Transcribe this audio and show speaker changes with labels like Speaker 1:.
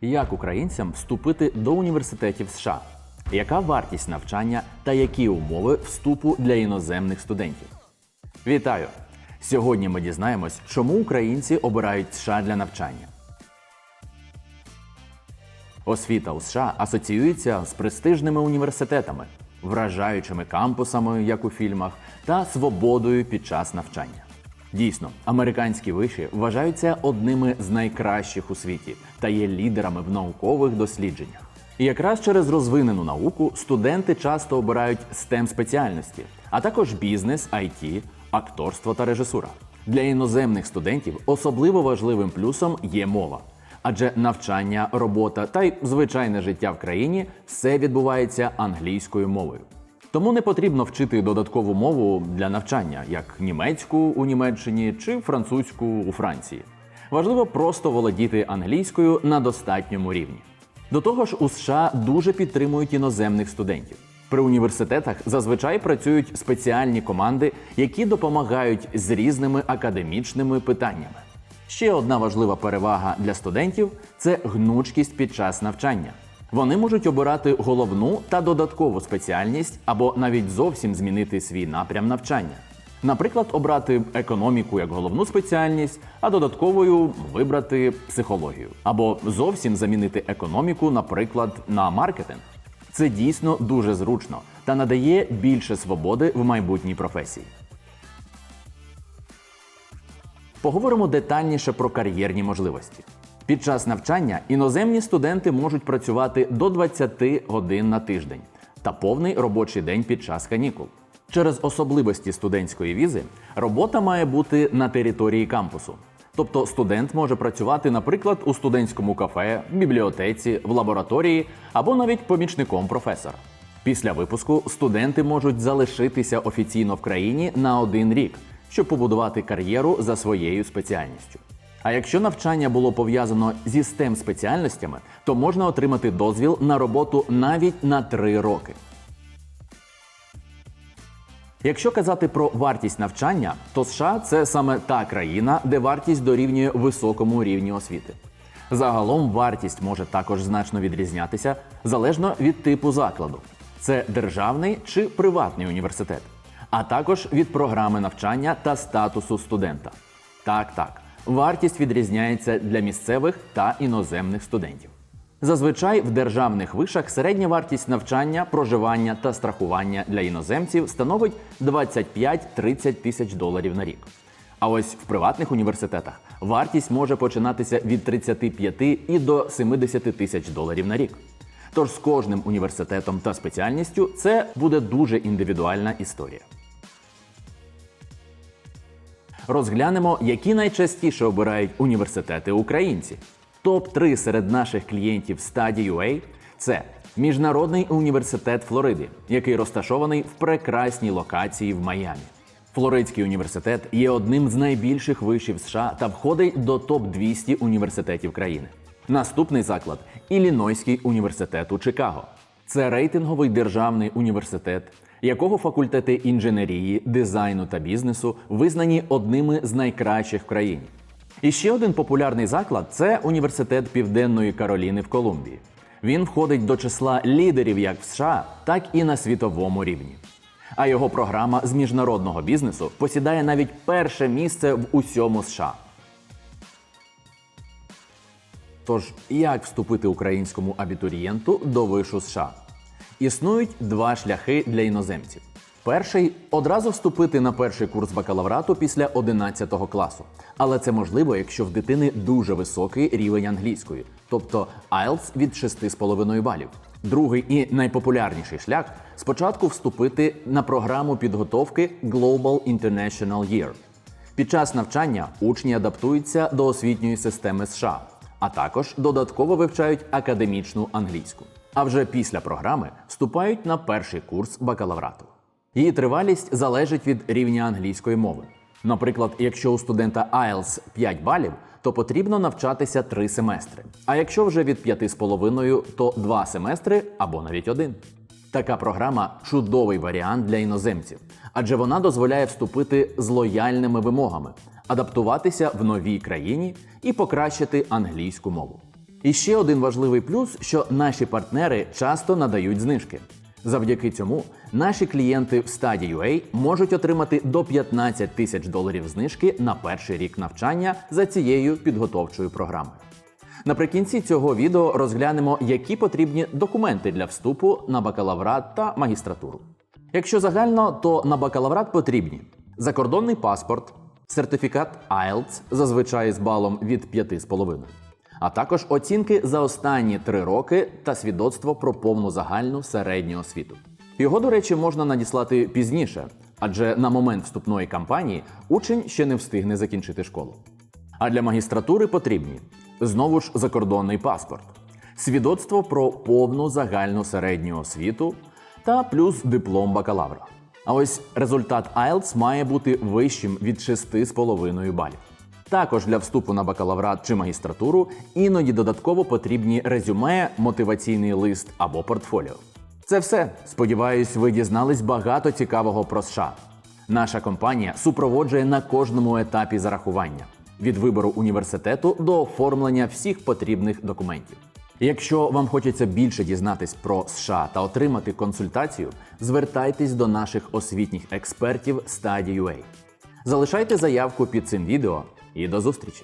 Speaker 1: Як українцям вступити до університетів США? Яка вартість навчання та які умови вступу для іноземних студентів? Вітаю! Сьогодні ми дізнаємось, чому українці обирають США для навчання. Освіта у США асоціюється з престижними університетами, вражаючими кампусами, як у фільмах, та свободою під час навчання. Дійсно, американські виші вважаються одними з найкращих у світі та є лідерами в наукових дослідженнях. І якраз через розвинену науку студенти часто обирають STEM спеціальності, а також бізнес, IT, акторство та режисура. Для іноземних студентів особливо важливим плюсом є мова. Адже навчання, робота та й звичайне життя в країні все відбувається англійською мовою. Тому не потрібно вчити додаткову мову для навчання, як німецьку у Німеччині чи французьку у Франції. Важливо просто володіти англійською на достатньому рівні. До того ж, у США дуже підтримують іноземних студентів. При університетах зазвичай працюють спеціальні команди, які допомагають з різними академічними питаннями. Ще одна важлива перевага для студентів це гнучкість під час навчання. Вони можуть обирати головну та додаткову спеціальність або навіть зовсім змінити свій напрям навчання. Наприклад, обрати економіку як головну спеціальність, а додатковою вибрати психологію, або зовсім замінити економіку, наприклад, на маркетинг. Це дійсно дуже зручно та надає більше свободи в майбутній професії. Поговоримо детальніше про кар'єрні можливості. Під час навчання іноземні студенти можуть працювати до 20 годин на тиждень та повний робочий день під час канікул. Через особливості студентської візи робота має бути на території кампусу. Тобто студент може працювати, наприклад, у студентському кафе, бібліотеці, в лабораторії або навіть помічником професора. Після випуску студенти можуть залишитися офіційно в країні на один рік, щоб побудувати кар'єру за своєю спеціальністю. А якщо навчання було пов'язано зі STEM спеціальностями, то можна отримати дозвіл на роботу навіть на 3 роки. Якщо казати про вартість навчання, то США це саме та країна, де вартість дорівнює високому рівню освіти. Загалом вартість може також значно відрізнятися залежно від типу закладу: це державний чи приватний університет, а також від програми навчання та статусу студента. Так, так, вартість відрізняється для місцевих та іноземних студентів. Зазвичай в державних вишах середня вартість навчання, проживання та страхування для іноземців становить 25-30 тисяч доларів на рік. А ось в приватних університетах вартість може починатися від 35 і до 70 тисяч доларів на рік. Тож з кожним університетом та спеціальністю це буде дуже індивідуальна історія. Розглянемо, які найчастіше обирають університети українці. Топ-3 серед наших клієнтів StudyUA – це Міжнародний університет Флориди, який розташований в прекрасній локації в Майамі. Флоридський університет є одним з найбільших вишів США та входить до топ-200 університетів країни. Наступний заклад Іллінойський університет у Чикаго. Це рейтинговий державний університет, якого факультети інженерії, дизайну та бізнесу визнані одними з найкращих в країні. І ще один популярний заклад це університет Південної Кароліни в Колумбії. Він входить до числа лідерів як в США, так і на світовому рівні. А його програма з міжнародного бізнесу посідає навіть перше місце в усьому США. Тож, як вступити українському абітурієнту до вишу США? Існують два шляхи для іноземців. Перший одразу вступити на перший курс бакалаврату після 11 класу. Але це можливо, якщо в дитини дуже високий рівень англійської, тобто IELTS від 6,5 балів. Другий і найпопулярніший шлях спочатку вступити на програму підготовки Global International Year. Під час навчання учні адаптуються до освітньої системи США, а також додатково вивчають академічну англійську. А вже після програми вступають на перший курс бакалаврату. Її тривалість залежить від рівня англійської мови. Наприклад, якщо у студента IELTS 5 балів, то потрібно навчатися 3 семестри. А якщо вже від 5,5, то 2 семестри або навіть один. Така програма чудовий варіант для іноземців, адже вона дозволяє вступити з лояльними вимогами, адаптуватися в новій країні і покращити англійську мову. І ще один важливий плюс, що наші партнери часто надають знижки. Завдяки цьому наші клієнти в Study.ua можуть отримати до 15 тисяч доларів знижки на перший рік навчання за цією підготовчою програмою. Наприкінці цього відео розглянемо, які потрібні документи для вступу на бакалаврат та магістратуру. Якщо загально, то на бакалаврат потрібні закордонний паспорт, сертифікат IELTS, зазвичай з балом від 5,5, а також оцінки за останні три роки та свідоцтво про повну загальну середню освіту. Його, до речі, можна надіслати пізніше, адже на момент вступної кампанії учень ще не встигне закінчити школу. А для магістратури потрібні знову ж закордонний паспорт, свідоцтво про повну загальну середню освіту та плюс диплом бакалавра. А ось результат IELTS має бути вищим від 6,5 балів. Також для вступу на бакалаврат чи магістратуру іноді додатково потрібні резюме, мотиваційний лист або портфоліо. Це все. Сподіваюсь, ви дізнались багато цікавого про США. Наша компанія супроводжує на кожному етапі зарахування від вибору університету до оформлення всіх потрібних документів. Якщо вам хочеться більше дізнатись про США та отримати консультацію, звертайтесь до наших освітніх експертів Study.ua. Залишайте заявку під цим відео і до зустрічі!